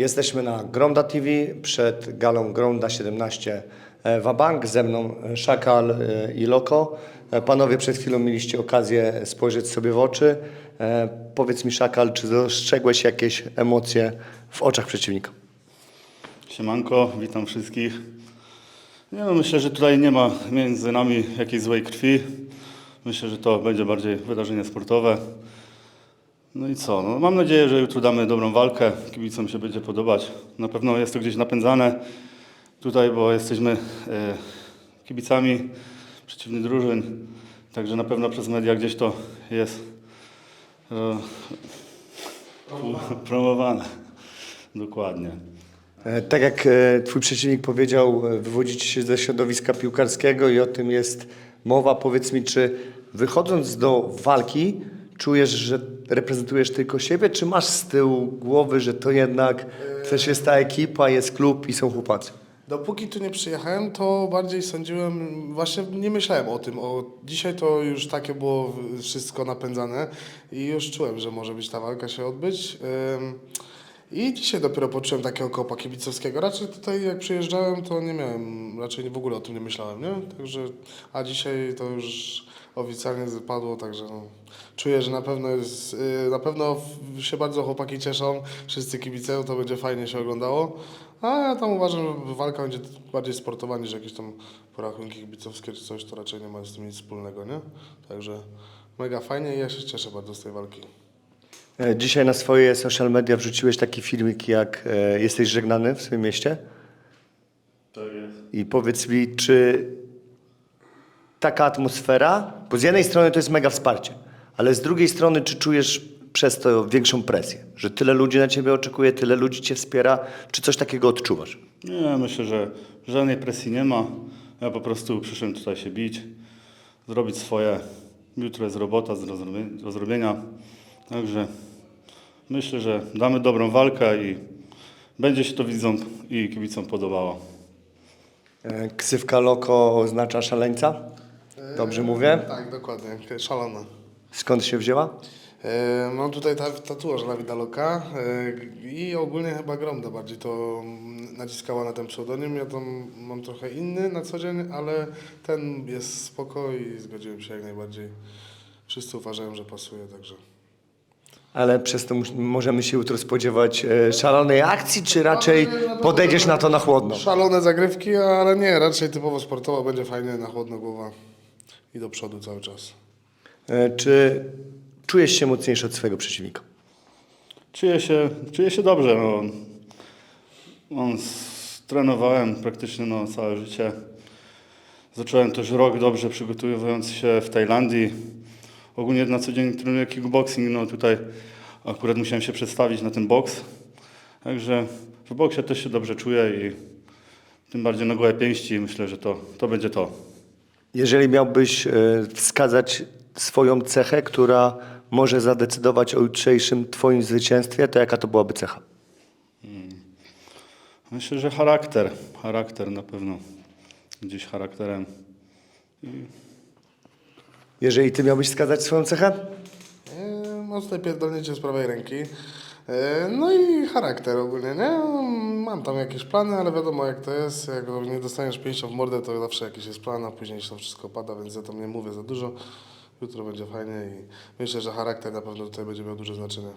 Jesteśmy na Gronda TV przed galą Gronda 17 e, Wabank. Ze mną e, Szakal e, i Loko. Panowie przed chwilą mieliście okazję spojrzeć sobie w oczy. Powiedz mi Szakal, czy dostrzegłeś jakieś emocje w oczach przeciwnika? Siemanko, witam wszystkich. Nie no, myślę, że tutaj nie ma między nami jakiejś złej krwi. Myślę, że to będzie bardziej wydarzenie sportowe. No i co? No, mam nadzieję, że jutro damy dobrą walkę. Kibicom się będzie podobać. Na pewno jest to gdzieś napędzane tutaj, bo jesteśmy e, kibicami przeciwnych drużyn. Także na pewno przez media gdzieś to jest e, promowane. Dokładnie. E, Tak jak e, twój przeciwnik powiedział, wywodzicie się ze środowiska piłkarskiego i o tym jest mowa. Powiedz mi, czy wychodząc do walki czujesz, że reprezentujesz tylko siebie, czy masz z tyłu głowy, że to jednak też jest ta ekipa, jest klub i są chłopacy? Dopóki tu nie przyjechałem, to bardziej sądziłem, właśnie nie myślałem o tym. O, dzisiaj to już takie było wszystko napędzane i już czułem, że może być ta walka się odbyć. Ym, I dzisiaj dopiero poczułem takiego kopa kibicowskiego. Raczej tutaj jak przyjeżdżałem, to nie miałem, raczej w ogóle o tym nie myślałem, nie? Także, a dzisiaj to już oficjalnie padło, także no, czuję, że na pewno jest, yy, na pewno się bardzo chłopaki cieszą, wszyscy kibicują, to będzie fajnie się oglądało. A ja tam uważam, że walka będzie bardziej sportowa niż jakieś tam porachunki kibicowskie czy coś, to raczej nie ma z tym nic wspólnego, nie? Także mega fajnie i ja się cieszę bardzo z tej walki. E, Dzisiaj na swoje social media wrzuciłeś taki filmik, jak e, jesteś żegnany w swoim mieście. To jest. I powiedz mi, czy taka atmosfera, bo z jednej strony to jest mega wsparcie, ale z drugiej strony, czy czujesz przez to większą presję, że tyle ludzi na ciebie oczekuje, tyle ludzi cię wspiera, czy coś takiego odczuwasz? Nie, myślę, że żadnej presji nie ma. Ja po prostu przyszedłem tutaj się bić, zrobić swoje. Jutro jest robota z rozrobienia- do zrobienia. Także myślę, że damy dobrą walkę i będzie się to widzom i kibicom podobało. E, Ksywka Loko oznacza szaleńca? Dobrze mówię? Tak, dokładnie, szalona. Skąd się wzięła? E, mam tutaj ta, tatuaż Dawida Loka e, i ogólnie chyba Gromda bardziej to mm, naciskała na ten pseudonim. Ja tam mam trochę inny na co dzień, ale ten jest spoko i zgodziłem się jak najbardziej. Wszyscy uważają, że pasuje, także... Ale przez to mus- możemy się jutro spodziewać e, szalonej akcji, czy raczej podejdziesz na to na chłodno? Szalone zagrywki, ale nie, raczej typowo sportowo będzie fajnie, na chłodno głowa i do przodu cały czas. E, Czy czujesz się mocniejszy od swojego przeciwnika? Czuję się, czuję się dobrze. No. S- trenowałem praktycznie no, całe życie. Zacząłem też rok dobrze przygotowując się w Tajlandii. Ogólnie na co dzień trenuję kickboxing. No tutaj akurat musiałem się przedstawić na ten boks. Także w boksie też się dobrze czuję i tym bardziej na gołe pięści myślę, że to, to będzie to. Jeżeli miałbyś e, wskazać swoją cechę, która może zadecydować o jutrzejszym Twoim zwycięstwie, to jaka to byłaby cecha? Myślę, że charakter. Charakter na pewno. Gdzieś charakterem. Jeżeli Ty miałbyś wskazać swoją cechę? E, Mam tutaj pierdolnięcie z prawej ręki. E, No i charakter ogólnie, nie? Mam tam jakieś plany, ale wiadomo jak to jest. Jak nie dostaniesz pięścią w mordę, to zawsze jakiś jest plan, a później się to wszystko pada, więc ja tam nie mówię za dużo. Jutro będzie fajnie i myślę, że charakter na pewno tutaj będzie miał duże znaczenie.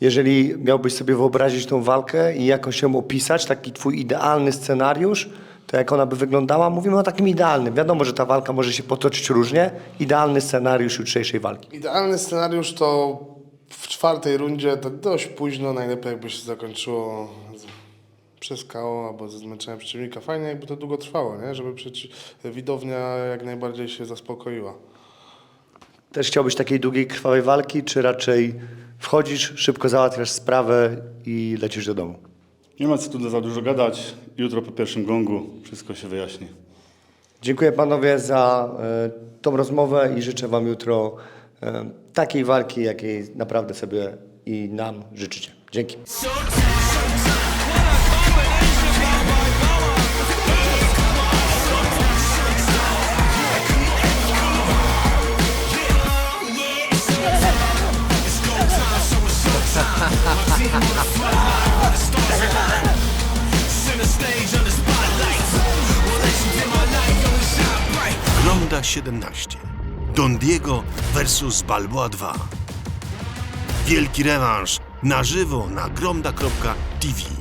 Jeżeli miałbyś sobie wyobrazić tą walkę i jakoś ją opisać, taki Twój idealny scenariusz, to jak ona by wyglądała? Mówimy o takim idealnym. Wiadomo, że ta walka może się potoczyć różnie. Idealny scenariusz jutrzejszej walki. Idealny scenariusz to w czwartej rundzie, to dość późno, najlepiej jakby się zakończyło przez KO albo ze zmęczeniem przeciwnika. Fajnie jakby to długo trwało, nie? żeby widownia jak najbardziej się zaspokoiła. Też chciałbyś takiej długiej, krwawej walki, czy raczej wchodzisz, szybko załatwiasz sprawę i lecisz do domu? Nie ma co tu za dużo gadać. Jutro po pierwszym gongu wszystko się wyjaśni. Dziękuję panowie za e, tą rozmowę i życzę wam jutro e, takiej walki, jakiej naprawdę sobie i nam życzycie. Dzięki. Ronda 17 Don Diego vs Balboa 2 Wielki rewanż. Na żywo na gromda.tv